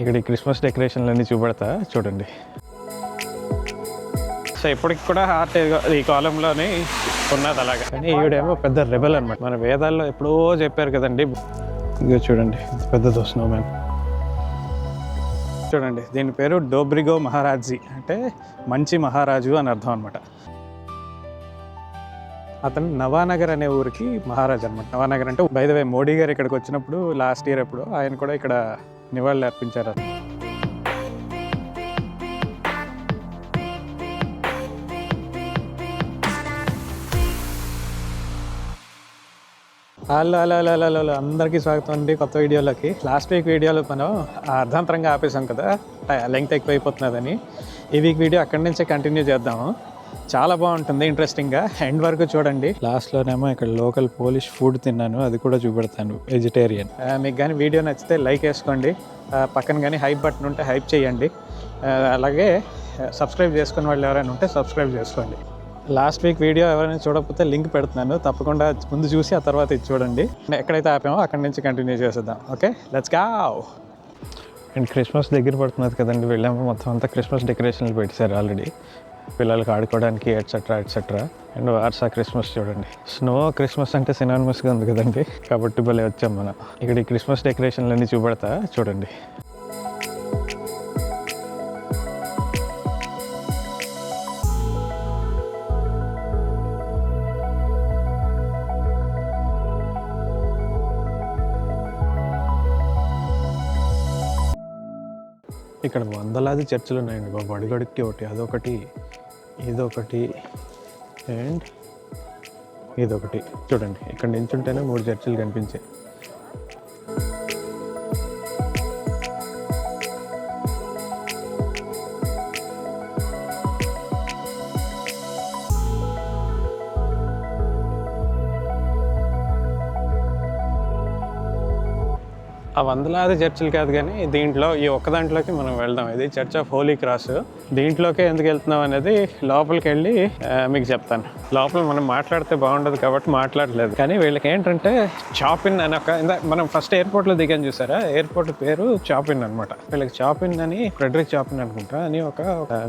ఇక్కడ ఈ క్రిస్మస్ డెకరేషన్లన్నీ చూపెడతా చూడండి. సో ఇప్పటికి కూడా హార్ట్ ఈ కాలంలోనే ఉన్నది అలాగా. కానీ ఈవిడేమో పెద్ద రెబల్ అనమాట మన వేదాల్లో ఎప్పుడో చెప్పారు కదండి ఇదిగో చూడండి పెద్ద స్నో మ్యాన్ చూడండి దీని పేరు డోబ్రిగో మహారాజీ అంటే మంచి మహారాజు అని అర్థం అనమాట అతను నవానగర్ అనే ఊరికి మహారాజు అనమాట నవానగర్ అంటే బైదవే మోడీ గారు ఇక్కడికి వచ్చినప్పుడు లాస్ట్ ఇయర్ ఎప్పుడు ఆయన కూడా ఇక్కడ నివాళులు అర్పించారు hello hello hello hello hello. అందరికీ స్వాగతం అండి కొత్త వీడియోలోకి. లాస్ట్ వీక్ వీడియోలో మనం అర్ధాంతరంగా ఆపేసాం కదా. లెంగ్త్ ఎక్కువైపోతున్నదని. ఈ వీక్ వీడియో అక్కడి నుంచే కంటిన్యూ చేద్దాము. చాలా బాగుంటుంది ఇంట్రెస్టింగ్గా ఎండ్ వరకు చూడండి. లాస్ట్లోనేమో ఇక్కడ లోకల్ పోలిష్ ఫుడ్ తిన్నాను అది కూడా చూపెడతాను వెజిటేరియన్ మీకు కానీ వీడియో నచ్చితే లైక్ వేసుకోండి. పక్కన కానీ హైప్ బటన్ ఉంటే హైప్ చేయండి. అలాగే సబ్స్క్రైబ్ చేసుకున్న వాళ్ళు ఎవరైనా ఉంటే సబ్స్క్రైబ్ చేసుకోండి. లాస్ట్ వీక్ వీడియో ఎవరైనా చూడకపోతే లింక్ పెడుతున్నాను. తప్పకుండా ముందు చూసి ఆ తర్వాత ఇది చూడండి. ఎక్కడైతే ఆపామో అక్కడి నుంచి కంటిన్యూ చేసేద్దాం. Okay let's go and Christmas దగ్గర పడుతున్నది కదండి వెళ్ళాము. మొత్తం అంతా క్రిస్మస్ డెకరేషన్లు పెట్టేశారు ఆల్రెడీ. పిల్లలకి ఆడుకోవడానికి etcetera etcetera and Warsaw Christmas చూడండి. స్నో క్రిస్మస్ అంటే సినానిమస్గా ఉంది కదండి. కాబట్టి భలే వచ్చాం మనం. ఇక్కడ ఈ క్రిస్మస్ డెకరేషన్లన్నీ చూపెడతా చూడండి. ఇక్కడ వందలాది చర్చలు ఉన్నాయండి బాబు. అడుగడుక్కి ఒకటి అదొకటి. ఇదొకటి అండ్ ఇదొకటి. చూడండి ఇక్కడ నించుంటేనే మూడు చర్చిలు కనిపించాయి. వందలాది చర్చిలు కాదు కానీ దీంట్లో ఈ ఒక్క దాంట్లోకి మనం వెళ్దాం. ఇది చర్చ్ ఆఫ్ హోలీ క్రాస్ దీంట్లోకే ఎందుకు వెళ్తున్నాం అనేది లోపలికి వెళ్ళి మీకు చెప్తాను. లోపల మనం మాట్లాడితే బాగుండదు కాబట్టి మాట్లాడలేదు. కానీ వీళ్ళకి ఏంటంటే చాపిన్ అని ఒక మనం ఫస్ట్ ఎయిర్పోర్ట్లో దిగాను చూసారా? ఎయిర్పోర్ట్ పేరు చాపిన్ అనమాట వీళ్ళకి చాపిన్ అని ఫ్రెడరిక్ చాపిన్ అనుకుంటా అని ఒక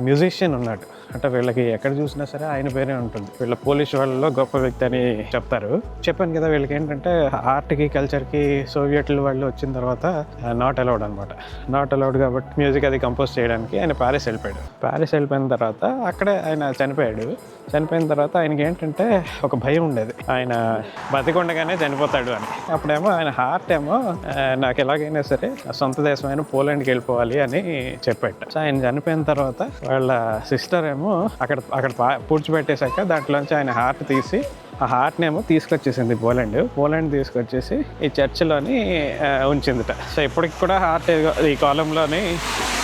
మ్యూజిషియన్ ఉన్నాడు. అంటే వీళ్ళకి ఎక్కడ చూసినా సరే ఆయన పేరే ఉంటుంది. వీళ్ళ పోలీస్ వాళ్ళలో గొప్ప వ్యక్తి అని చెప్తారు. చెప్పాను కదా వీళ్ళకి ఏంటంటే ఆర్ట్కి కల్చర్కి సోవియట్లు వాళ్ళు వచ్చిన తర్వాత తర్వాత నాట్ అలౌడ్ అనమాట నాట్ అలౌడ్ కాబట్టి మ్యూజిక్ అది కంపోజ్ చేయడానికి ఆయన ప్యారిస్ వెళ్ళిపోయాడు. ప్యారిస్ వెళ్ళిపోయిన తర్వాత అక్కడే ఆయన చనిపోయాడు. చనిపోయిన తర్వాత ఆయనకి ఏంటంటే ఒక భయం ఉండేది. ఆయన బతికొండగానే చనిపోతాడు అని. అప్పుడేమో ఆయన హార్ట్ ఏమో నాకు ఎలాగైనా సరే సొంత దేశమైన పోలాండ్కి వెళ్ళిపోవాలి అని చెప్పాడు. సో ఆయన చనిపోయిన తర్వాత వాళ్ళ సిస్టర్ ఏమో అక్కడ అక్కడ పా- పూడ్చిపెట్టేశాక దాంట్లోంచి ఆయన హార్ట్ తీసి ఆ హార్ట్నేమో తీసుకొచ్చేసింది పోలాండ్. పోలాండ్ తీసుకొచ్చేసి ఈ చర్చిలోని ఉంచిందిట. సో ఇప్పటికి కూడా హార్ట్ ఈ కాలంలోని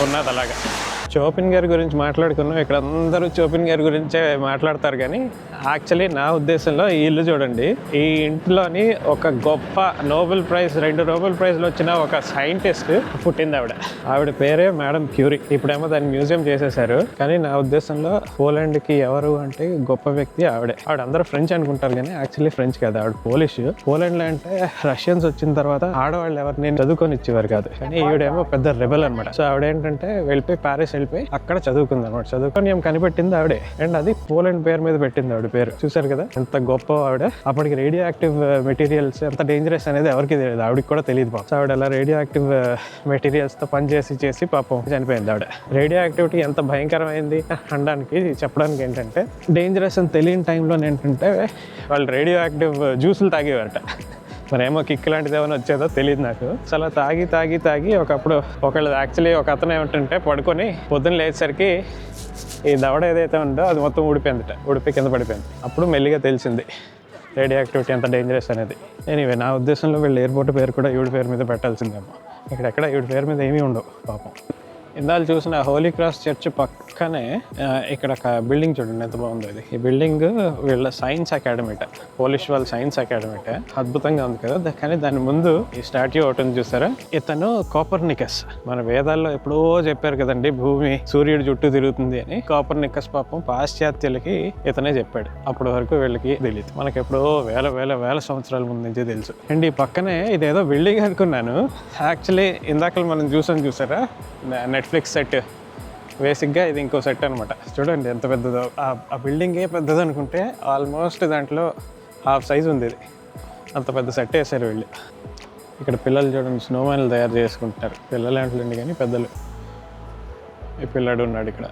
ఉన్నది అలాగా. చోపిన్ గారి గురించి మాట్లాడుకున్నాం. ఇక్కడ అందరూ చోపిన్ గారి గురించే మాట్లాడతారు కానీ యాక్చువల్లీ నా ఉద్దేశంలో ఈ ఇల్లు చూడండి. ఈ ఇంట్లోని ఒక గొప్ప నోబెల్ ప్రైజ్ రెండు నోబెల్ ప్రైజ్లు వచ్చిన ఒక సైంటిస్ట్ పుట్టింది ఆవిడ. ఆవిడ పేరే మేడం క్యూరీ ఇప్పుడేమో దాన్ని మ్యూజియం చేసేసారు కానీ నా ఉద్దేశంలో పోలాండ్కి ఎవరు అంటే గొప్ప వ్యక్తి ఆవిడే. ఆవిడ అందరూ ఫ్రెంచ్ అనుకుంటారు కానీ యాక్చువల్లీ ఫ్రెంచ్ కాదు. ఆవిడ పోలిష్ పోలాండ్లో అంటే రష్యన్స్ వచ్చిన తర్వాత ఆడవాళ్ళు ఎవరిని చదువుకొని ఇచ్చేవారు కాదు. కానీ ఈవిడేమో పెద్ద రెబల్ అనమాట సో ఆవిడ ఏంటంటే వెళ్ళిపోయి ప్యారిస్ వెళ్ళిపోయి అక్కడ చదువుకుంది అనమాట చదువుకొని ఏం కనిపెట్టింది ఆవిడే. అండ్ అది పోలాండ్ పేరు మీద పెట్టింది ఆవిడ పేరు. చూసారు కదా? ఎంత గొప్ప ఆవిడ. అప్పటికి రేడియో యాక్టివ్ మెటీరియల్స్ ఎంత డేంజరస్ అనేది ఎవరికి తెలియదు. ఆవిడకి కూడా తెలియదు పాపం. ఆవిడ అలా రేడియో యాక్టివ్ మెటీరియల్స్తో చేసి పాపం చనిపోయింది ఆవిడ. రేడియో యాక్టివిటీ ఎంత భయంకరమైంది అనడానికి చెప్పడానికి ఏంటంటే డేంజరస్ అని తెలియని టైంలో ఏంటంటే వాళ్ళు రేడియో యాక్టివ్ జ్యూసులు తాగేవారట. మరేమో కిక్ లాంటిది ఏమైనా వచ్చేదో తెలియదు నాకు. చాలా అలా తాగి తాగి తాగి ఒకప్పుడు ఒకళ్ళు యాక్చువల్లీ ఒక అతను ఏమిటంటే పడుకొని పొద్దున్న లేచేసరికి ఈ దవడ ఏదైతే ఉందో అది మొత్తం ఊడిపోయిందిట. ఊడిపోయి కింద పడిపోయింది. అప్పుడు మెల్లిగా తెలిసింది రేడియో యాక్టివిటీ ఎంత డేంజరస్ అనేది. ఎనీవే నా ఉద్దేశంలో వీళ్ళు ఎయిర్పోర్ట్ పేరు కూడా ఈవిడ పేరు మీద పెట్టాల్సిందేమో. ఇక్కడెక్కడ ఈవిడ పేరు మీద ఏమీ ఉండవు పాపం. ఇందాలు చూసిన హోలీ క్రాస్ చర్చ్ పక్కనే ఇక్కడ ఒక బిల్డింగ్ చూడండి ఎంత బాగుంది అది ఈ బిల్డింగ్ వీళ్ళ సైన్స్ అకాడమీట పోలిష్ వాళ్ళ సైన్స్ అకాడమీట అద్భుతంగా ఉంది కదా. కానీ దాని ముందు ఈ స్టాట్యూ ఒకటి ఉంది చూసారా? ఇతను కోపర్నికస్. మన వేదాల్లో ఎప్పుడో చెప్పారు కదండి భూమి సూర్యుడు చుట్టూ తిరుగుతుంది అని. కోపర్నికస్ పాపం పాశ్చాత్యులకి ఇతనే చెప్పాడు. అప్పటి వరకు వీళ్ళకి తెలియదు మనకి ఎప్పుడో వేల వేల వేల సంవత్సరాల ముందు నుంచే తెలుసు. అండ్ ఈ పక్కనే ఇదేదో బిల్డింగ్ అనుకున్నాను. యాక్చువల్లీ ఇందాక మనం చూసాం చూసారా? నెట్ఫ్లిక్స్ సెట్ బేసిక్గా ఇది ఇంకో సెట్ అనమాట చూడండి ఎంత పెద్దదో. ఆ- బిల్డింగే పెద్దది అనుకుంటే ఆల్మోస్ట్ దాంట్లో హాఫ్ సైజ్ ఉంది ఇది. అంత పెద్ద సెట్ వేసారు వీళ్ళు. ఇక్కడ పిల్లలు చూడండి స్నోమ్యాన్లు తయారు చేసుకుంటున్నారు. పిల్లలు ఏంటండి కానీ పెద్దలు. ఈ పిల్లాడు ఉన్నాడు ఇక్కడ.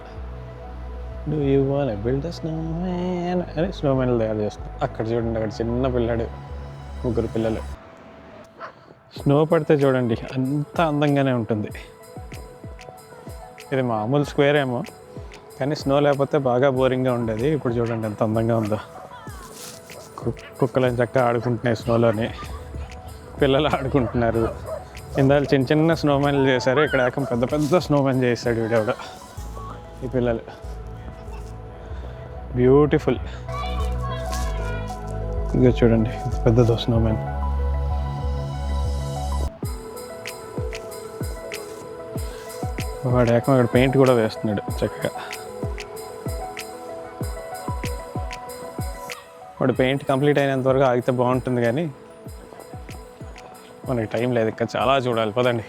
Do you wanna build snowman అని స్నోమ్యాన్లు తయారు చేస్తారు అక్కడ చూడండి అక్కడ చిన్న పిల్లాడు ముగ్గురు పిల్లలు. స్నో పడితే చూడండి అంత అందంగానే ఉంటుంది. ఇది మామూలు స్క్వేర్ ఏమో కానీ స్నో లేకపోతే బాగా బోరింగ్గా ఉండేది. ఇప్పుడు చూడండి ఎంత అందంగా ఉందో. కు- కుక్కలని చక్కగా ఆడుకుంటున్నాయి స్నోలోని. పిల్లలు ఆడుకుంటున్నారు. ఇందాక చిన్న చిన్న స్నోమెన్లు చేశారు ఇక్కడ ఏకం పెద్ద పెద్ద స్నోమెన్ చేశాడు వీడెవడ ఈ పిల్లలు. బ్యూటిఫుల్. ఇదిగో చూడండి పెద్దదో స్నోమెన్. వాడు ఏకం అక్కడ పెయింట్ కూడా వేస్తున్నాడు చక్కగా. వాడు పెయింట్ కంప్లీట్ అయినంత వరకు ఆగితే బాగుంటుంది కానీ మనకి టైం లేదు ఇంకా చాలా చూడాలి. పదండి.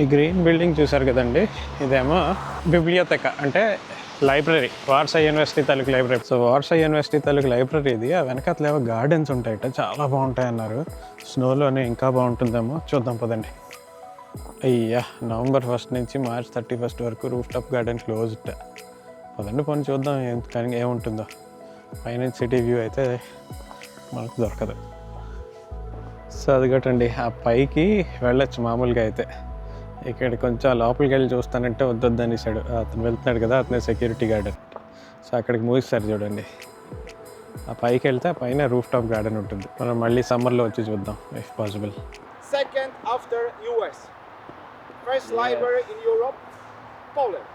ఈ గ్రీన్ బిల్డింగ్ చూసారు కదండి ఇదేమో బిబ్లియోతెక అంటే లైబ్రరీ వార్సా యూనివర్సిటీ తాలూకు లైబ్రరీ. సో వార్సా యూనివర్సిటీ తాలూకు లైబ్రరీ ఇది ఆ వెనకాతలేవో గార్డెన్స్ ఉంటాయట చాలా బాగుంటాయి అన్నారు. స్నోలోనే ఇంకా బాగుంటుందేమో చూద్దాం పదండి. అయ్యా నవంబర్ ఫస్ట్ నుంచి మార్చ్ థర్టీ ఫస్ట్ వరకు రూఫ్ టాప్ గార్డెన్ క్లోజ్డ్. పదండి పని చూద్దాం ఏం కానీ ఏముంటుందో. పైనుంచి సిటీ వ్యూ అయితే మనకు దొరకదు. సో అది కట్టండి ఆ పైకి వెళ్ళచ్చు మామూలుగా అయితే. ఇక్కడ కొంచెం లోపలికి వెళ్ళి చూస్తానంటే వద్దొద్దు అనేసాడు అతను వెళ్తున్నాడు కదా అతనే సెక్యూరిటీ గార్డెన్ సో అక్కడికి మూసిస్తారు చూడండి. ఆ పైకి వెళ్తే పైన రూఫ్ టాప్ గార్డెన్ ఉంటుంది. మనం మళ్ళీ సమ్మర్లో వచ్చి చూద్దాం if possible second after US First library in Europe Poland.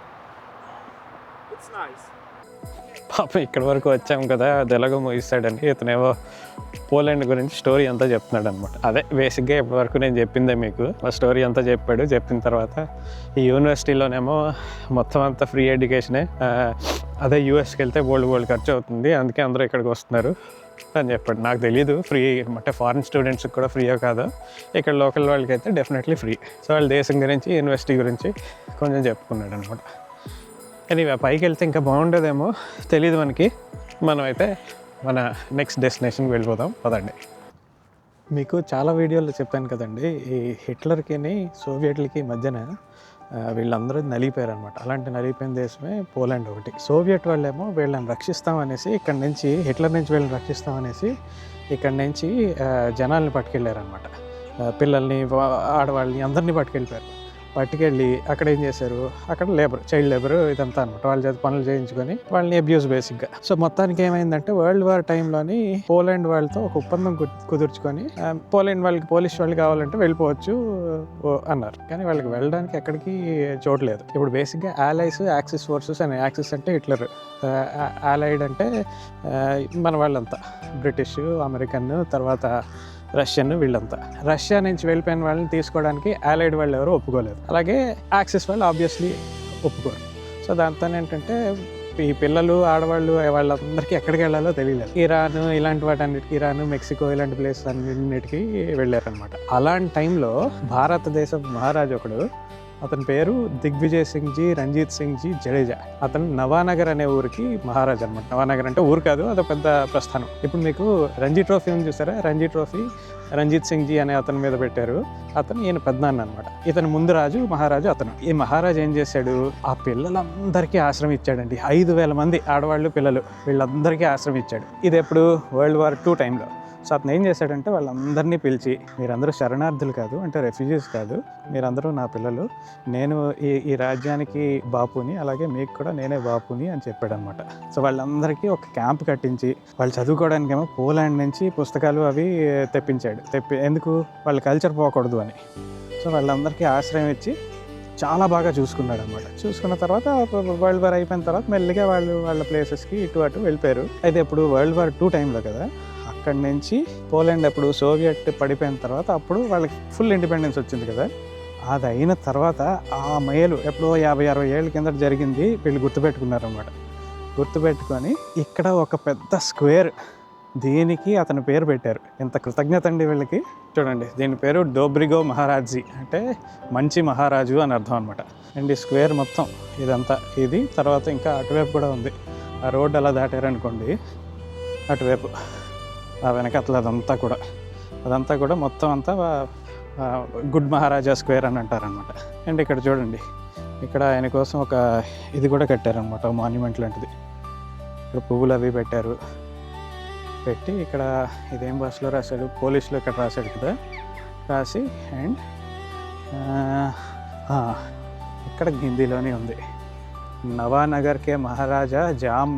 It's nice పాపం ఇక్కడ వరకు వచ్చాం కదా అది ముగిస్తాడని. ఇతనేవో పోలాండ్ గురించి స్టోరీ అంతా చెప్తున్నాడు అనమాట అదే బేసిక్గా ఇప్పటివరకు నేను చెప్పిందే మీకు. ఆ స్టోరీ అంతా చెప్పాడు. చెప్పిన తర్వాత ఈ యూనివర్సిటీలోనేమో మొత్తం అంతా ఫ్రీ ఎడ్యుకేషనే. అదే యూఎస్కి వెళ్తే బోల్డ్ బోల్డ్ ఖర్చు అవుతుంది. అందుకే అందరూ ఇక్కడికి వస్తున్నారు అని చెప్పాడు. నాకు తెలియదు ఫ్రీ అంటే ఫారిన్ స్టూడెంట్స్కి కూడా ఫ్రీయో కాదు. ఇక్కడ లోకల్ వాళ్ళకి అయితే డెఫినెట్లీ ఫ్రీ. సో వాళ్ళ దేశం గురించి యూనివర్సిటీ గురించి కొంచెం చెప్పుకున్నాడు అనమాట కానీ పైకి వెళ్తే ఇంకా బాగుండేదేమో తెలియదు మనకి. మనం అయితే మన నెక్స్ట్ డెస్టినేషన్కి వెళ్ళిపోదాం. పదండి. మీకు చాలా వీడియోలు చెప్పాను కదండి ఈ హిట్లర్కిని సోవియట్లకి మధ్యన వీళ్ళందరూ నలిగిపోయారు అనమాట అలాంటి నలిగిపోయిన దేశమే పోలాండ్ ఒకటి. సోవియట్ వాళ్ళేమో వీళ్ళని రక్షిస్తాం అనేసి ఇక్కడ నుంచి హిట్లర్ నుంచి వీళ్ళని రక్షిస్తాం అనేసి ఇక్కడ నుంచి జనాల్ని పట్టుకెళ్ళారనమాట పిల్లల్ని ఆడవాళ్ళని అందరినీ పట్టుకెళ్ళిపోయారు. పట్టుకెళ్ళి అక్కడ ఏం చేశారు? అక్కడ లేబర్ చైల్డ్ లేబర్ ఇదంతా అనమాట వాళ్ళ చేత పనులు చేయించుకొని వాళ్ళని అబ్యూస్ బేసిక్గా సో మొత్తానికి ఏమైందంటే వరల్డ్ వార్ టైంలోని పోలాండ్ వాళ్ళతో ఒక ఒప్పందం కు- కుదుర్చుకొని పోలాండ్ వాళ్ళకి పోలీస్ వాళ్ళు కావాలంటే వెళ్ళిపోవచ్చు ఓ అన్నారు. కానీ వాళ్ళకి వెళ్ళడానికి ఎక్కడికి చోటు లేదు. ఇప్పుడు బేసిక్గా ఆలైస్ యాక్సిస్ ఫోర్సెస్ అని యాక్సిస్ అంటే హిట్లర్ ఆలైడ్ అంటే మన వాళ్ళంతా. బ్రిటిష్ అమెరికన్ తర్వాత రష్యన్ వీళ్ళంతా. రష్యా నుంచి వెళ్ళిపోయిన వాళ్ళని తీసుకోవడానికి ఆలైడ్ వాళ్ళు ఎవరు ఒప్పుకోలేదు. అలాగే యాక్సిస్ వాళ్ళు ఆబ్వియస్లీ ఒప్పుకోరు. సో దాంతో ఏంటంటే ఈ పిల్లలు ఆడవాళ్ళు వాళ్ళందరికీ ఎక్కడికి వెళ్ళాలో తెలియలేదు. ఇరాన్ ఇలాంటి వాటన్నిటికీ ఇరాన్ మెక్సికో ఇలాంటి ప్లేస్ అన్నిటికీ వెళ్ళారనమాట అలాంటి టైంలో భారతదేశం మహారాజు ఒకడు అతని పేరు దిగ్విజయ్ సింగ్ జీ రంజీత్ సింగ్ జీ జడేజా. అతను నవానగర్ అనే ఊరికి మహారాజ్ అనమాట నవానగర్ అంటే ఊరు కాదు అది పెద్ద ప్రస్థానం. ఇప్పుడు మీకు రంజీ ట్రోఫీ ఉంది చూసారా? రంజీ ట్రోఫీ రంజిత్ సింగ్ జీ అనే అతని మీద పెట్టారు. అతను ఈయన పెద్దనాన్న అనమాట ఇతను ముందు రాజు మహారాజు అతను. ఈ మహారాజు ఏం చేశాడు? ఆ పిల్లలందరికీ ఆశ్రమం ఇచ్చాడండి. ఐదు వేల మంది ఆడవాళ్ళు పిల్లలు. వీళ్ళందరికీ ఆశ్రమం ఇచ్చాడు. ఇది ఎప్పుడు? వరల్డ్ వార్ టూ టైంలో. సో అతను ఏం చేశాడంటే వాళ్ళందరినీ పిలిచి మీరందరూ శరణార్థులు కాదు అంటే రెఫ్యూజీస్ కాదు మీరందరూ నా పిల్లలు నేను ఈ ఈ రాజ్యానికి బాపుని అలాగే మీకు కూడా నేనే బాపుని అని చెప్పాడు అనమాట సో వాళ్ళందరికీ ఒక క్యాంప్ కట్టించి వాళ్ళు చదువుకోవడానికేమో పోలాండ్ నుంచి పుస్తకాలు అవి తెప్పించాడు. తెప్పి ఎందుకు? వాళ్ళ కల్చర్ పోకూడదు అని. సో వాళ్ళందరికీ ఆశ్రయం ఇచ్చి చాలా బాగా చూసుకున్నాడు అనమాట చూసుకున్న తర్వాత వరల్డ్ వార్ అయిపోయిన తర్వాత మెల్లిగా వాళ్ళు వాళ్ళ ప్లేసెస్కి ఇటు అటు వెళ్ళిపోయారు. అయితే ఇప్పుడు వరల్డ్ వార్ టూ టైంలో కదా అక్కడి నుంచి పోలాండ్ అప్పుడు సోవియట్ పడిపోయిన తర్వాత అప్పుడు వాళ్ళకి ఫుల్ ఇండిపెండెన్స్ వచ్చింది కదా. అది అయిన తర్వాత ఆ మేలు ఎప్పుడో యాభై అరవై ఏళ్ళ కింద జరిగింది. వీళ్ళు గుర్తుపెట్టుకున్నారు అనమాట గుర్తుపెట్టుకొని ఇక్కడ ఒక పెద్ద స్క్వేర్ దీనికి అతని పేరు పెట్టారు. ఇంత కృతజ్ఞత అండి వీళ్ళకి. చూడండి దీని పేరు డోబ్రిగో మహారాజీ అంటే మంచి మహారాజు అని అర్థం అనమాట అండ్ ఈ స్క్వేర్ మొత్తం ఇదంతా ఇది తర్వాత ఇంకా అటువైపు కూడా ఉంది. ఆ రోడ్డు అలా దాటారనుకోండి అటువైపు. ఆ వెనకట్ల అదంతా కూడా. అదంతా కూడా మొత్తం అంతా గుడ్ మహారాజా స్క్వేర్ అని అంటారనమాట అండ్ ఇక్కడ చూడండి ఇక్కడ ఆయన కోసం ఒక ఇది కూడా కట్టారనమాట మాన్యుమెంట్ లాంటిది. ఇక్కడ పువ్వులు అవి పెట్టారు. పెట్టి ఇక్కడ ఇదేం భాషలో రాశాడు? పోలీసులో ఇక్కడ రాశాడు కదా. రాసి అండ్ ఇక్కడ హిందీలోనే ఉంది. నవానగర్కే మహారాజా జామ్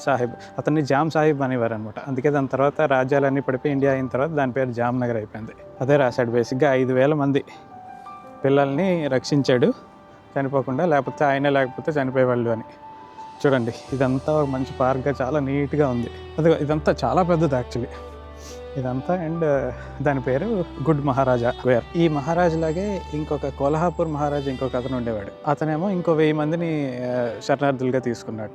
సాహిబ్. అతన్ని జామ్ సాహిబ్ అనేవారు అనమాట అందుకే దాని తర్వాత రాజ్యాలన్నీ పడిపోయి ఇండియా అయిన తర్వాత దాని పేరు జామ్ నగర్ అయిపోయింది. అదే రాశాడు బేసిక్గా ఐదు వేల మంది పిల్లల్ని రక్షించాడు చనిపోకుండా లేకపోతే ఆయనే లేకపోతే చనిపోయేవాళ్ళు అని. చూడండి ఇదంతా ఒక మంచి పార్క్గా చాలా నీట్గా ఉంది. అది ఇదంతా చాలా పెద్దది యాక్చువల్లీ. ఇదంతా అండ్ దాని పేరు గుడ్ మహారాజా వేర్. ఈ మహారాజు లాగే ఇంకొక కోల్హాపూర్ మహారాజు ఇంకొక అతను ఉండేవాడు. అతనేమో ఇంకో వెయ్యి మందిని శరణార్థులుగా తీసుకున్నట్ట.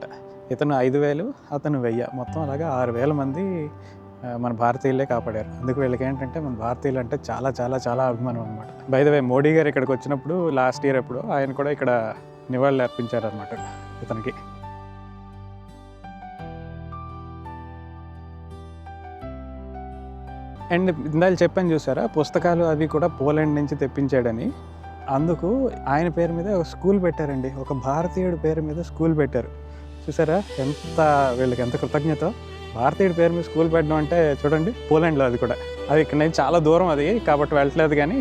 ఇతను ఐదు వేలు అతను వెయ్యి. మొత్తం అలాగా ఆరు వేల మంది మన భారతీయులే కాపాడారు. అందుకు వీళ్ళకి ఏంటంటే మన భారతీయులు అంటే చాలా చాలా చాలా అభిమానం అనమాట బై మోడీ గారు ఇక్కడికి వచ్చినప్పుడు లాస్ట్ ఇయర్ ఎప్పుడు ఆయన కూడా ఇక్కడ నివాళులు అర్పించారు అనమాట ఇతనికి. అండ్ ఇందాక చెప్పాను చూసారా పుస్తకాలు అవి కూడా పోలాండ్ నుంచి తెప్పించాడని. అందుకు ఆయన పేరు మీద ఒక స్కూల్ పెట్టారండి. ఒక భారతీయుడి పేరు మీద స్కూల్ పెట్టారు. చూసారా? ఎంత వీళ్ళకి ఎంత కృతజ్ఞత. భారతీయుడి పేరు మీద స్కూల్ పెట్టడం అంటే చూడండి పోలాండ్లో అది కూడా. అది ఇక్కడ నుంచి చాలా దూరం అది కాబట్టి వెళ్ళట్లేదు కానీ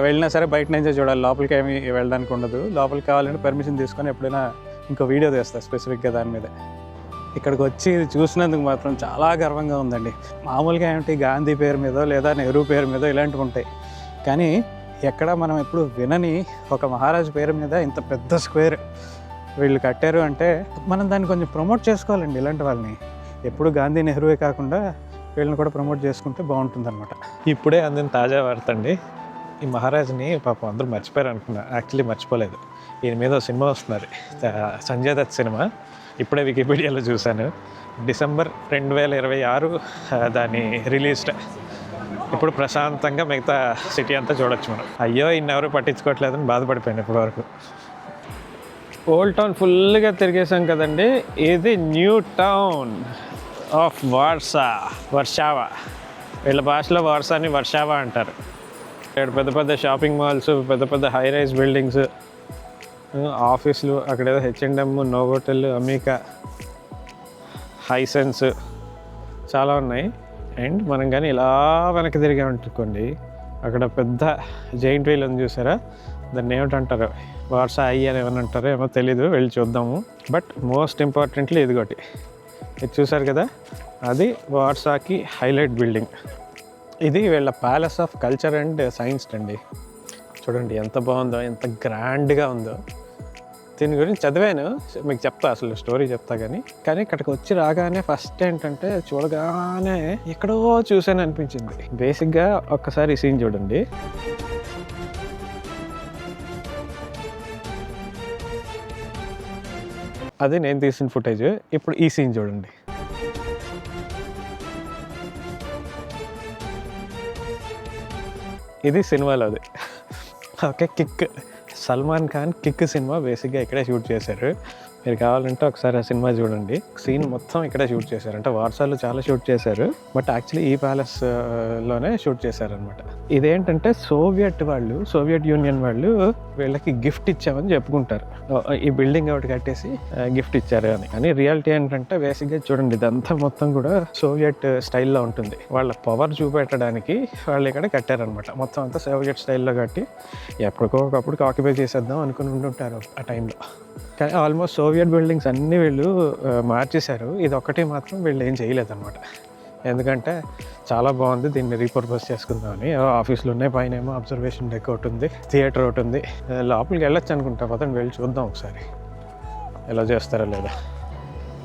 వెళ్ళినా సరే బయట నుంచే చూడాలి. లోపలికి ఏమి వెళ్ళడానికి ఉండదు. లోపలికి కావాలంటే పర్మిషన్ తీసుకొని ఎప్పుడైనా ఇంకో వీడియో తీస్తా స్పెసిఫిక్గా దాని మీద. ఇక్కడికి వచ్చి ఇది చూసినందుకు మాత్రం చాలా గర్వంగా ఉందండి. మామూలుగా ఏమిటి గాంధీ పేరు మీదో లేదా నెహ్రూ పేరు మీదో ఇలాంటివి ఉంటాయి. కానీ ఎక్కడ మనం ఎప్పుడు వినని ఒక మహారాజు పేరు మీద ఇంత పెద్ద స్క్వేర్ వీళ్ళు కట్టారు అంటే మనం దాన్ని కొంచెం ప్రమోట్ చేసుకోవాలండి ఇలాంటి వాళ్ళని. ఎప్పుడు గాంధీ నెహ్రూవే కాకుండా వీళ్ళని కూడా ప్రమోట్ చేసుకుంటే బాగుంటుందన్నమాట. ఇప్పుడే అందిన తాజా వార్త అండి. ఈ మహారాజ్ని పాపం అందరూ మర్చిపోయారు అనుకున్నా. యాక్చువల్లీ మర్చిపోలేదు. ఈయన మీద సినిమా వస్తున్నారు. సంజయ్ దత్ సినిమా. ఇప్పుడే వికీపీడియాలో చూశాను. డిసెంబర్ రెండు వేల ఇరవై ఆరు దాని రిలీజ్డ్. ఇప్పుడు ప్రశాంతంగా మిగతా సిటీ అంతా చూడొచ్చు మనం. అయ్యో ఇన్ని పట్టించుకోవట్లేదని బాధపడిపోయాను ఇప్పటివరకు. ఓల్డ్ టౌన్ ఫుల్గా తిరిగేసాం కదండి. ఇది new town of Warsaw Warszawa. వీళ్ళ భాషలో వార్సాని వర్షావా అంటారు. ఇక్కడ పెద్ద పెద్ద షాపింగ్ మాల్స్ పెద్ద పెద్ద హై రైజ్ బిల్డింగ్స్ ఆఫీసులు అక్కడ ఏదో హెచ్ఎండ్ఎమ్ నోవోటెల్ అమీకా హైసెన్స్ చాలా ఉన్నాయి. అండ్ మనం కానీ ఇలా వెనక్కి తిరిగామనుకోండి అక్కడ పెద్ద జైంట్ వీల్ ఉంది చూసారా? దాన్ని ఏమిటంటారు? వార్సా ఐ అని ఏమని అంటారో ఏమో తెలీదు వెళ్ళి చూద్దాము. బట్ మోస్ట్ ఇంపార్టెంట్లీ ఇదిగోటి ఇది చూసారు కదా? అది వార్సాకి హైలైట్ బిల్డింగ్. ఇది వీళ్ళ palace of culture and science అండి. చూడండి ఎంత బాగుందో ఎంత గ్రాండ్గా ఉందో. దీని గురించి చదివాను మీకు చెప్తా అసలు స్టోరీ చెప్తా కానీ కానీ ఇక్కడికి వచ్చి రాగానే ఫస్ట్ ఏంటంటే చూడగానే ఎక్కడో చూసాను అనిపించింది. బేసిక్గా ఒక్కసారి ఈ సీన్ చూడండి. అది నేను తీసిన ఫుటేజ్. ఇప్పుడు ఈ సీన్ చూడండి. ఇది సినిమాలో అది. Okay Kick. Salman Khan Kick cinema బేసిక్గా ఇక్కడే షూట్ చేశారు. మీరు కావాలంటే ఒకసారి ఆ సినిమా చూడండి. సీన్ మొత్తం ఇక్కడే షూట్ చేశారు. అంటే వార్సాలో చాలా షూట్ చేశారు. బట్ యాక్చువల్లీ ఈ ప్యాలెస్లోనే షూట్ చేశారనమాట ఇదేంటంటే సోవియట్ వాళ్ళు సోవియట్ యూనియన్ వాళ్ళు వీళ్ళకి గిఫ్ట్ ఇచ్చామని చెప్పుకుంటారు. ఈ బిల్డింగ్ ఒకటి కట్టేసి గిఫ్ట్ ఇచ్చారు అని. కానీ రియాలిటీ ఏంటంటే బేసిక్గా చూడండి ఇదంతా మొత్తం కూడా సోవియట్ స్టైల్లో ఉంటుంది. వాళ్ళ పవర్ చూపెట్టడానికి వాళ్ళు ఇక్కడ కట్టారనమాట మొత్తం అంతా సోవియట్ స్టైల్లో కట్టి ఎప్పటికో ఒకప్పుడు ఆక్యుపై చేసేద్దాం అనుకుని ఉంటుంటారు ఆ టైంలో. కానీ ఆల్మోస్ట్ సోవియట్ బిల్డింగ్స్ అన్నీ వీళ్ళు మార్చేశారు. ఇది ఒక్కటి మాత్రం వీళ్ళు ఏం చేయలేదన్నమాట. ఎందుకంటే చాలా బాగుంది దీన్ని రీపర్పస్ చేసుకుందామని ఆఫీసులు ఉన్నాయి పైన ఏమో అబ్జర్వేషన్ డెక్ ఒకటి ఉంది థియేటర్ ఒకటి ఉంది. లోపలికి వెళ్ళొచ్చు అనుకుంటా పదండి వెళ్ళి చూద్దాం ఒకసారి. ఎలా చేస్తారో లేదా.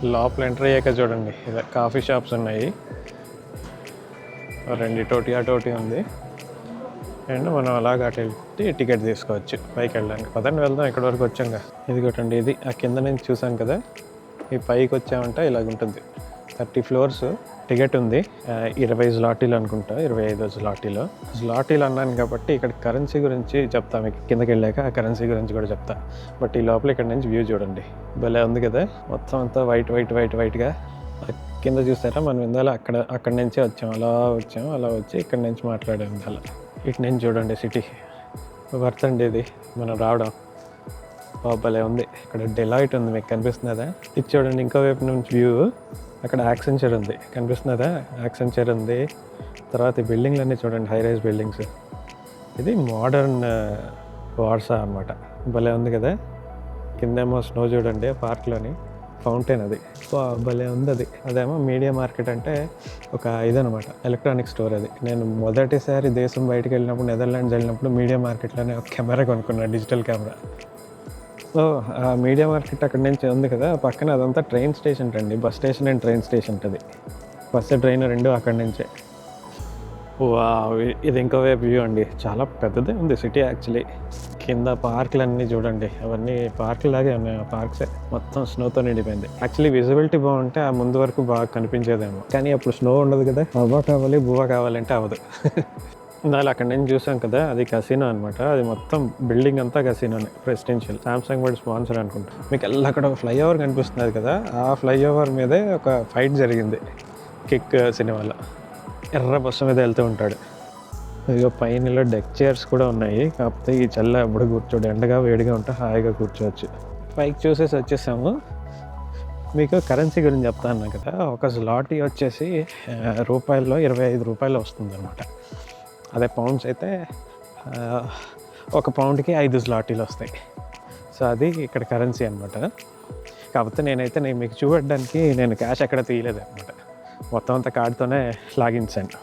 లోపల ఎంటర్ అయ్యాక చూడండి ఇలా కాఫీ షాప్స్ ఉన్నాయి. రెండు ఆ టోటి ఉంది. అండ్ మనం అలాగ అటు వెళ్ళి టికెట్ తీసుకోవచ్చు. పైకి వెళ్ళడానికి. పదండి వెళ్దాం ఇక్కడ వరకు వచ్చాంగా ఇది కొట్టండి ఇది ఆ కింద నుంచి చూసాం కదా. ఈ పైకి వచ్చామంటే ఇలాగ ఉంటుంది. థర్టీ ఫ్లోర్స్ టికెట్ ఉంది. ఇరవై స్లాటీలు అనుకుంటా ఇరవై ఐదు స్లాటీలు స్లాటీలు అన్నాను కాబట్టి ఇక్కడ కరెన్సీ గురించి చెప్తా. మీకు కిందకి వెళ్ళాక ఆ కరెన్సీ గురించి కూడా చెప్తా. బట్ ఈ లోపల ఇక్కడ నుంచి వ్యూ చూడండి. భలే ఉంది కదా. మొత్తం అంతా వైట్ వైట్ వైట్ వైట్గా కింద చూసారా? మనం ఇందాల అక్కడ అక్కడి నుంచే వచ్చాం. అలా వచ్చాం అలా వచ్చి ఇక్కడ నుంచి మాట్లాడాం ఇందాల ఇటు నేను చూడండి సిటీ. వర్త్ అండి ఇది మనం రావడం. బాగా భలే ఉంది. ఇక్కడ డెలాయిట్ ఉంది మీకు కనిపిస్తున్నదా ఇది చూడండి ఇంకో వైపు నుంచి వ్యూ. అక్కడ యాక్సెంచర్ ఉంది కనిపిస్తున్నదా యాక్సెంచర్ ఉంది. తర్వాత బిల్డింగ్లన్నీ చూడండి హై రైజ్ బిల్డింగ్స్. ఇది మోడర్న్ వార్సా అన్నమాట. భలే ఉంది కదా? కిందేమో స్నో చూడండి పార్క్లోని ఫౌంటైన్ అది. భలే ఉంది అది అదేమో మీడియా మార్కెట్ అంటే ఒక ఇదనమాట ఎలక్ట్రానిక్ స్టోర్ అది. నేను మొదటిసారి దేశం బయటకు వెళ్ళినప్పుడు నెదర్లాండ్స్ వెళ్ళినప్పుడు మీడియా మార్కెట్లోనే ఒక కెమెరా కొనుక్కున్నాను డిజిటల్ కెమెరా. సో ఆ మీడియా మార్కెట్ అక్కడ నుంచి ఉంది కదా పక్కన అదంతా ట్రైన్ స్టేషన్ అండి bus station and train station ఉంటుంది. బస్సు ట్రైన్ రెండు అక్కడి నుంచే. ఇది ఇంకో వైపు వ్యూ అండి. చాలా పెద్దదే ఉంది సిటీ యాక్చువల్లీ. కింద పార్కులు అన్నీ చూడండి. అవన్నీ పార్కులు లాగే ఉన్నాయి. ఆ పార్క్సే మొత్తం స్నోతో నిండిపోయింది. యాక్చువల్లీ విజిబిలిటీ బాగుంటే ఆ ముందు వరకు బాగా కనిపించేదేమో. కానీ అప్పుడు స్నో ఉండదు కదా. అవ్వ కావాలి బువ్వ కావాలంటే అవ్వదు. ఇందాక అక్కడ నుంచి చూసాం కదా అది కసినో అనమాట అది మొత్తం బిల్డింగ్ అంతా కసినోనే ప్రెసిడెన్షియల్. సామ్సంగ్ వర్డ్ స్పాన్సర్ అనుకుంటా. మీకు ఎల్ల అక్కడ ఒక ఫ్లైఓవర్ కనిపిస్తున్నది కదా. ఆ ఫ్లైఓవర్ మీదే ఒక ఫైట్ జరిగింది. కిక్ సినిమాలో. ఎర్ర బస్సు మీద వెళ్తూ ఉంటాడు. ఇదిగో పైన డెక్ చైర్స్ కూడా ఉన్నాయి. కాకపోతే ఈ చల్ల ఎప్పుడు కూర్చోడు. ఎండగా వేడిగా ఉంటే హాయిగా కూర్చోవచ్చు. పైకి చూసేసి వచ్చేసాము. మీకు కరెన్సీ గురించి చెప్తా అన్నా కదా ఒక స్లాటీ వచ్చేసి రూపాయల్లో ఇరవై ఐదు రూపాయలు వస్తుంది అనమాట అదే పౌండ్స్ అయితే ఒక పౌండ్కి ఐదు స్లాటీలు వస్తాయి. సో అది ఇక్కడ కరెన్సీ అనమాట కాకపోతే నేనైతే నేను మీకు చూపెట్టడానికి నేను క్యాష్ ఎక్కడ తీయలేదు అనమాట మొత్తం అంతా కార్డుతోనే లాగించాను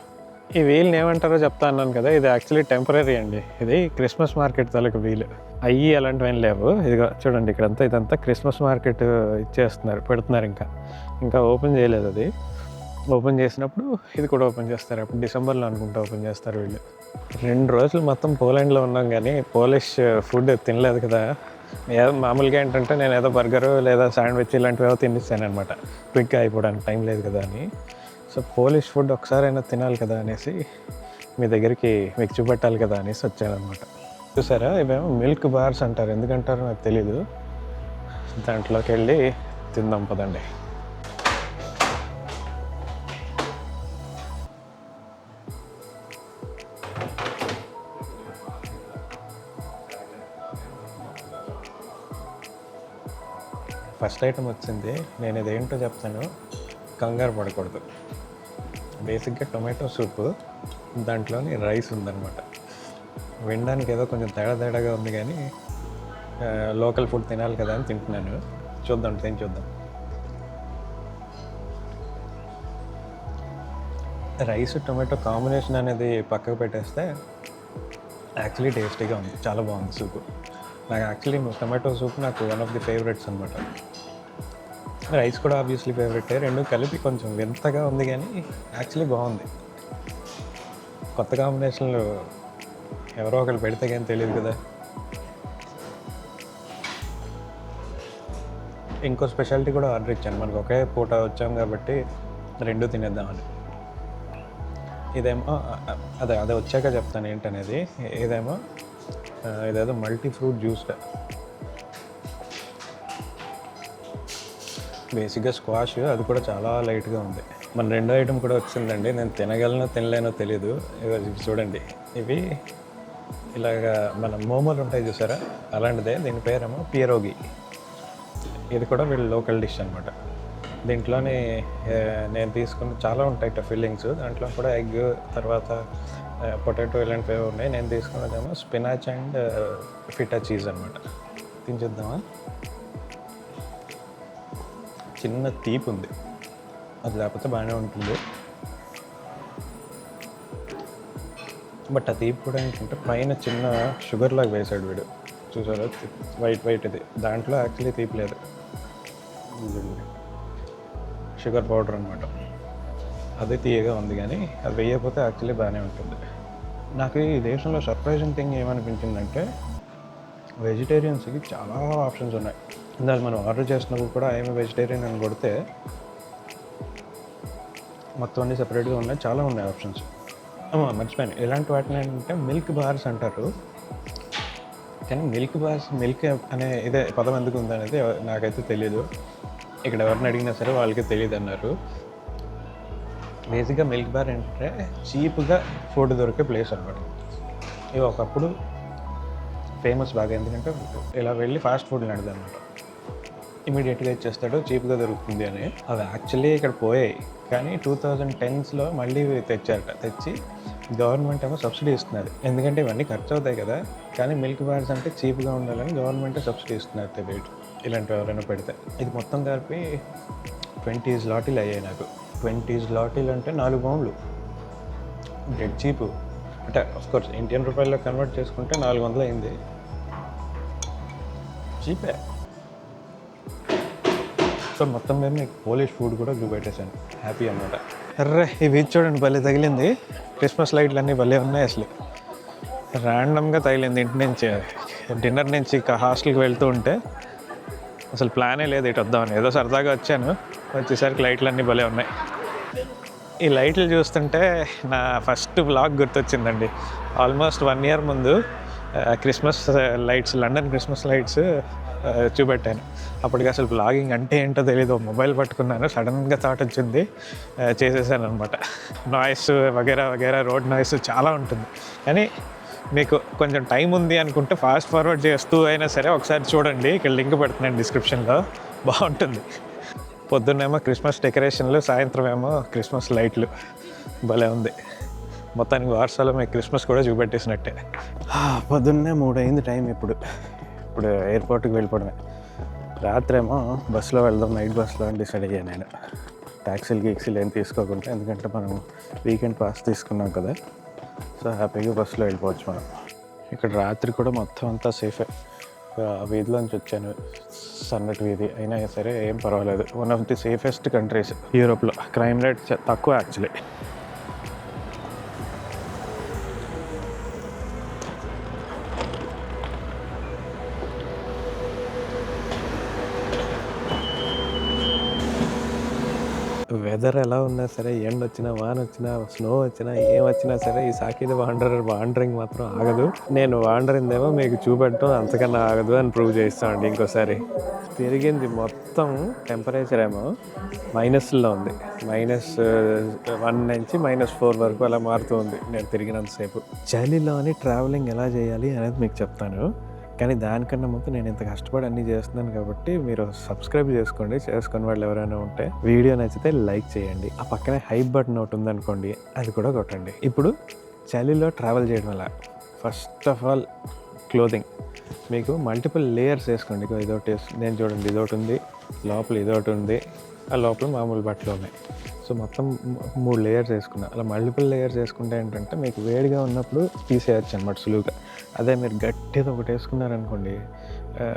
ఈ వీల్ని ఏమంటారో చెప్తా అన్నాను కదా ఇది యాక్చువల్లీ టెంపరీ అండి. ఇది క్రిస్మస్ మార్కెట్ తాలూకు వీలు. అయ్యి అలాంటివి ఏం లేవు. ఇదిగో చూడండి ఇక్కడంతా ఇదంతా క్రిస్మస్ మార్కెట్ ఇచ్చేస్తున్నారు పెడుతున్నారు ఇంకా. ఇంకా ఓపెన్ చేయలేదు అది. ఓపెన్ చేసినప్పుడు ఇది కూడా ఓపెన్ చేస్తారు. అప్పుడు డిసెంబర్లో అనుకుంటా ఓపెన్ చేస్తారు వీళ్ళు. రెండు రోజులు మొత్తం పోలాండ్లో ఉన్నాం కానీ పోలిష్ ఫుడ్ తినలేదు కదా. మామూలుగా ఏంటంటే నేను ఏదో బర్గరు లేదా శాండ్విచ్ ఇలాంటివి ఏదో తినిస్తాను అనమాట క్విక్గా అయిపోవడానికి టైం లేదు కదా అని. సో పోలిష్ ఫుడ్ ఒకసారైనా తినాలి కదా అనేసి మీ దగ్గరికి మీకు చూపెట్టాలి కదా అనేసి వచ్చాను అనమాట చూసారా? ఇవేమో మిల్క్ బార్స్ అంటారు. ఎందుకంటారో నాకు తెలీదు. దాంట్లోకి వెళ్ళి తిందాం పదండి. ఫస్ట్ ఐటమ్ వచ్చింది. నేను ఇదేంటో చెప్తాను. కంగారు పడకూడదు. బేసిక్గా టొమాటో సూప్ దాంట్లోని రైస్ ఉందన్నమాట. వినడానికి ఏదో కొంచెం తేడా తేడాగా ఉంది కానీ లోకల్ ఫుడ్ తినాలి కదా అని తింటున్నాను. చూద్దాం తిని చూద్దాం. రైస్ టొమాటో కాంబినేషన్ అనేది పక్కకు పెట్టేస్తే యాక్చువల్లీ టేస్టీగా ఉంది. చాలా బాగుంది సూప్. నాకు యాక్చువల్లీ టొమాటో సూప్ నాకు వన్ ఆఫ్ ది ఫేవరెట్స్ అనమాట రైస్ కూడా ఆబ్వియస్లీ ఫేవరెట్ రెండు కలిపి కొంచెం వింతగా ఉంది కానీ యాక్చువల్లీ బాగుంది. కొత్త కాంబినేషన్లు ఎవరో ఒకరు పెడితే కానీ తెలియదు కదా. ఇంకో స్పెషాలిటీ కూడా ఆర్డర్ ఇచ్చాను. మనకు ఒకే పూట వచ్చాం కాబట్టి రెండు తినేద్దామని. ఇదేమో అదే అదే వచ్చాక చెప్తాను ఏంటనేది. ఇదేమో ఇదేదో మల్టీ ఫ్రూట్ జ్యూస్ బేసిక్గా స్క్వాష్ అది కూడా చాలా లైట్గా ఉంది. మన రెండో ఐటమ్ కూడా వచ్చిందండి. నేను తినగలనో తినలేనో తెలియదు ఇవి చూడండి. ఇవి ఇలాగా మన మోమోలు ఉంటాయి చూసారా? అలాంటిదే. దీని పేరేమో పియరోగి ఇది కూడా వీళ్ళ లోకల్ డిష్ అనమాట దీంట్లోని నేను తీసుకున్న చాలా ఉంటాయి ఫిల్లింగ్స్ దాంట్లో కూడా ఎగ్ తర్వాత పొటాటో ఇలాంటివి ఉన్నాయి. నేను తీసుకున్నదేమో స్పినాచ్ అండ్ ఫిటా చీజ్ అనమాట తించేద్దామా చిన్న తీపి ఉంది. అది లేకపోతే బాగానే ఉంటుంది. బట్ ఆ తీపి కూడా ఏంటంటే పైన చిన్న షుగర్ లాగా వేసాడు వీడు. చూసారా? వైట్ వైట్ ఇది. దాంట్లో యాక్చువల్లీ తీపి లేదు. షుగర్ పౌడర్ అనమాట అది తీయగా ఉంది కానీ అది వేయకపోతే యాక్చువల్లీ బాగానే ఉంటుంది. నాకు ఈ దేశంలో సర్ప్రైజింగ్ థింగ్ ఏమనిపించిందంటే వెజిటేరియన్స్కి చాలా ఆప్షన్స్ ఉన్నాయి. ఇందాక మనం ఆర్డర్ చేసినప్పుడు కూడా ఐఎమ్ వెజిటేరియన్ అని కొడితే మొత్తం అన్ని సపరేట్గా ఉన్నాయి. చాలా ఉన్నాయి ఆప్షన్స్ మర్చిపోయాను. ఇలాంటి వాటిని ఏంటంటే మిల్క్ బార్స్ అంటారు. కానీ మిల్క్ బార్స్ మిల్క్ అనే ఇదే పదం ఎందుకు ఉందనేది నాకైతే తెలియదు ఇక్కడ ఎవరిని అడిగినా సరే వాళ్ళకి తెలియదు అన్నారు. బేసిక్గా మిల్క్ బార్ ఏంటంటే చీప్గా ఫుడ్ దొరికే ప్లేస్ అనమాట ఇవి ఒకప్పుడు ఫేమస్ బాగా. ఎందుకంటే ఇలా వెళ్ళి ఫాస్ట్ ఫుడ్ నడిదన్నమాట ఇమీడియట్గా ఇచ్చేస్తాడు చీప్గా దొరుకుతుంది అని. అవి యాక్చువల్లీ ఇక్కడ పోయాయి. కానీ టూ థౌజండ్ టెన్స్లో మళ్ళీ తెచ్చారట. తెచ్చి గవర్నమెంట్ ఏమో సబ్సిడీ ఇస్తున్నారు. ఎందుకంటే ఇవన్నీ ఖర్చు అవుతాయి కదా. కానీ మిల్క్ బార్స్ అంటే చీప్గా ఉండాలని గవర్నమెంట్ సబ్సిడీ ఇస్తున్నారు తెలియదు ఇలాంటివి ఎవరైనా పెడితే. ఇది మొత్తం కలిపి ట్వంటీ లాటీలు అయ్యాయి నాకు. ట్వంటీ లాటీలు అంటే నాలుగు పౌండ్లు. Dead cheap. అంటే కోర్స్ ఇండియన్ రూపాయల్లో కన్వర్ట్ చేసుకుంటే నాలుగు వందలు అయింది. చీపే. సో మొత్తం మీద మీకు పోలిష్ ఫుడ్ కూడా చూపెట్టేశాను. హ్యాపీ అనమాట అర్రే ఇవి చూడండి భలే తగిలింది. క్రిస్మస్ లైట్లు అన్నీ భలే ఉన్నాయి అసలు. ర్యాండమ్గా తగిలింది ఇంటి నుంచి. డిన్నర్ నుంచి ఇక హాస్టల్కి వెళ్తూ ఉంటే అసలు ప్లానే లేదు ఇటు వద్దామని. ఏదో సరదాగా వచ్చాను. వచ్చేసరికి లైట్లు అన్నీ భలే ఉన్నాయి. ఈ లైట్లు చూస్తుంటే నా ఫస్ట్ బ్లాగ్ గుర్తొచ్చిందండి. ఆల్మోస్ట్ వన్ ఇయర్ ముందు Christmas lights London Christmas lights చూపెట్టాను. అప్పటికి అసలు బ్లాగింగ్ అంటే ఏంటో తెలియదు మొబైల్ పట్టుకున్నాను సడన్గా థాట్ వచ్చింది. చేసేసాను అనమాట నాయిస్ వగేరా వగేరా రోడ్ నాయిస్ చాలా ఉంటుంది. కానీ మీకు కొంచెం టైం ఉంది అనుకుంటే ఫాస్ట్ ఫార్వర్డ్ చేస్తూ అయినా సరే ఒకసారి చూడండి. ఇక్కడ లింక్ పెడుతున్నాను డిస్క్రిప్షన్లో బాగుంటుంది. పొద్దున్నేమో క్రిస్మస్ డెకరేషన్లు సాయంత్రం ఏమో క్రిస్మస్ లైట్లు భలే ఉంది. మొత్తానికి వారసాలో మీకు క్రిస్మస్ కూడా చూపెట్టేసినట్టే. పొద్దున్నే మూడైంది టైం ఇప్పుడు. ఇప్పుడు ఎయిర్పోర్ట్కి వెళ్ళిపోవడమే. రాత్రేమో బస్సులో వెళ్దాం నైట్ బస్సులో అని డిసైడ్ అయ్యాను నేను. ట్యాక్సీలు గీక్సీలు ఏం తీసుకోకుండా ఎందుకంటే మనం వీకెండ్ పాస్ తీసుకున్నాం కదా. సో హ్యాపీగా బస్సులో వెళ్ళిపోవచ్చు మనం. ఇక్కడ రాత్రి కూడా మొత్తం అంతా సేఫే. వీధిలోంచి వచ్చాను. సన్నటి వీధి. అయినా సరే ఏం పర్వాలేదు. One of the safest countries యూరోప్లో క్రైమ్ రేట్ చ- తక్కువ యాక్చువల్లీ వెదర్ ఎలా ఉన్నా సరే ఎండ వచ్చినా వాన వచ్చినా స్నో వచ్చినా ఏం వచ్చినా సరే ఈ సాకిది వాండరర్ వాండరింగ్ మాత్రం ఆగదు. నేను వాండరిందేమో మీకు చూపెట్టడం అంతకన్నా ఆగదు అని ప్రూవ్ చేస్తామండి ఇంకోసారి. తిరిగింది మొత్తం టెంపరేచర్ ఏమో మైనస్లో ఉంది. మైనస్ వన్ నుంచి మైనస్ ఫోర్ వరకు అలా మారుతూ ఉంది. నేను తిరిగినంతసేపు. చలిలోని ట్రావెలింగ్ ఎలా చేయాలి అనేది మీకు చెప్తాను. కానీ దానికన్నా ముందు నేను ఇంత కష్టపడి అన్నీ చేస్తున్నాను కాబట్టి మీరు సబ్స్క్రైబ్ చేసుకోండి చేసుకుని వాళ్ళు ఎవరైనా ఉంటే. వీడియో నచ్చితే లైక్ చేయండి. ఆ పక్కనే హైప్ బటన్ ఒకటి ఉందనుకోండి అది కూడా కొట్టండి. ఇప్పుడు చలిలో ట్రావెల్ చేయడం ఎలా ఫస్ట్ ఆఫ్ ఆల్ క్లోదింగ్. మీకు మల్టిపుల్ లేయర్స్ వేసుకోండి. ఇగో ఇదొకటి నేను చూడండి ఇదొకటి ఉంది లోపల ఇదొకటి ఉంది. ఆ లోపల మామూలు బట్టలు ఉన్నాయి. సో మొత్తం మూడు లేయర్స్ వేసుకున్నా. అలా మల్టిపుల్ లేయర్స్ వేసుకుంటే ఏంటంటే మీకు వేడిగా ఉన్నప్పుడు తీసేయచ్చు అనమాట సులువుగా. అదే మీరు గట్టిది ఒకటి వేసుకున్నారనుకోండి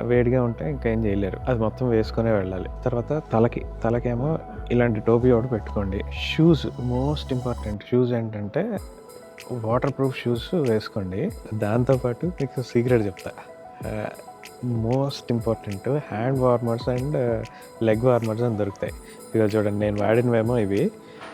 వేడిగా ఉంటే ఇంకా ఏం చేయలేరు. అది మొత్తం వేసుకునే వెళ్ళాలి. తర్వాత తలకి తలకేమో ఇలాంటి టోపీ ఒకటి పెట్టుకోండి. షూస్ మోస్ట్ ఇంపార్టెంట్ షూస్ ఏంటంటే వాటర్ ప్రూఫ్ షూస్ వేసుకోండి. దాంతోపాటు మీకు సీక్రెట్ చెప్తా. Most important hand warmers and leg warmers అని దొరుకుతాయి. ఇక చూడండి నేను వాడినవేమో ఇవి.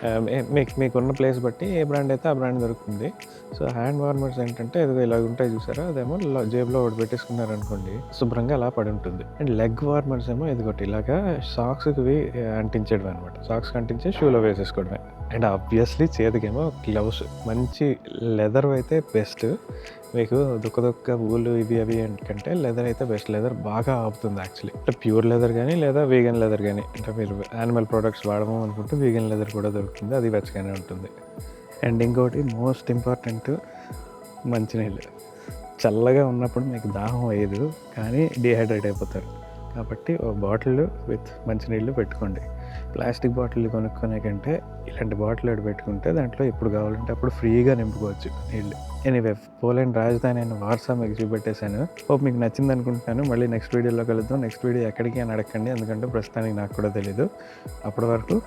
Um, మీకు మీకున్న ప్లేస్ బట్టి ఏ బ్రాండ్ అయితే ఆ బ్రాండ్ దొరుకుతుంది. సో హ్యాండ్ వార్మర్స్ ఏంటంటే ఏదో ఇలా ఉంటాయి చూసారా? అదేమో జేబులో ఒకటి పెట్టేసుకున్నారు అనుకోండి శుభ్రంగా అలా పడి ఉంటుంది అండ్ లెగ్ వార్మర్స్ ఏమో ఇదిగోటి ఇలాగా సాక్స్కి అంటించడం అనమాట సాక్స్ అంటించి షూలో వేసేసుకోవడమే. అండ్ ఆబ్వియస్లీ చేతికేమో గ్లౌస్ మంచి లెదర్ అయితే బెస్ట్ మీకు దుక్క దుక్క ఊళ్ళు ఇవి అవి ఏంటంటే లెదర్ అయితే బెస్ట్ లెదర్ బాగా ఆపుతుంది యాక్చువల్లీ అంటే ప్యూర్ లెదర్ కానీ లేదా వీగన్ లెదర్ కానీ అంటే మీరు యానిమల్ ప్రోడక్ట్స్ వాడము అనుకుంటే వీగన్ లెదర్ కూడా దొరుకుతుంది. అది వెచ్చగానే ఉంటుంది. అండ్ ఇంకోటి మోస్ట్ ఇంపార్టెంట్ మంచినీళ్ళు చల్లగా ఉన్నప్పుడు మీకు దాహం వేయదు కానీ డిహైడ్రేట్ అయిపోతారు. కాబట్టి ఓ బాటిల్ విత్ మంచినీళ్ళు పెట్టుకోండి. ప్లాస్టిక్ బాటిల్ కొనుక్కునే కంటే ఇలాంటి బాటిల్ ఒకటి పెట్టుకుంటే దాంట్లో ఎప్పుడు కావాలంటే అప్పుడు ఫ్రీగా నింపుకోవచ్చు నీళ్ళు. ఎనీవే పోలాండ్ రాజధాని అయిన వార్సా మీకు చూపెట్టేశాను. హోప్ మీకు నచ్చింది అనుకుంటున్నాను మళ్ళీ నెక్స్ట్ వీడియోలో కలుద్దాం. నెక్స్ట్ వీడియో ఎక్కడికి అని అడగండి ఎందుకంటే ప్రస్తుతానికి నాకు కూడా తెలీదు. అప్పటి వరకు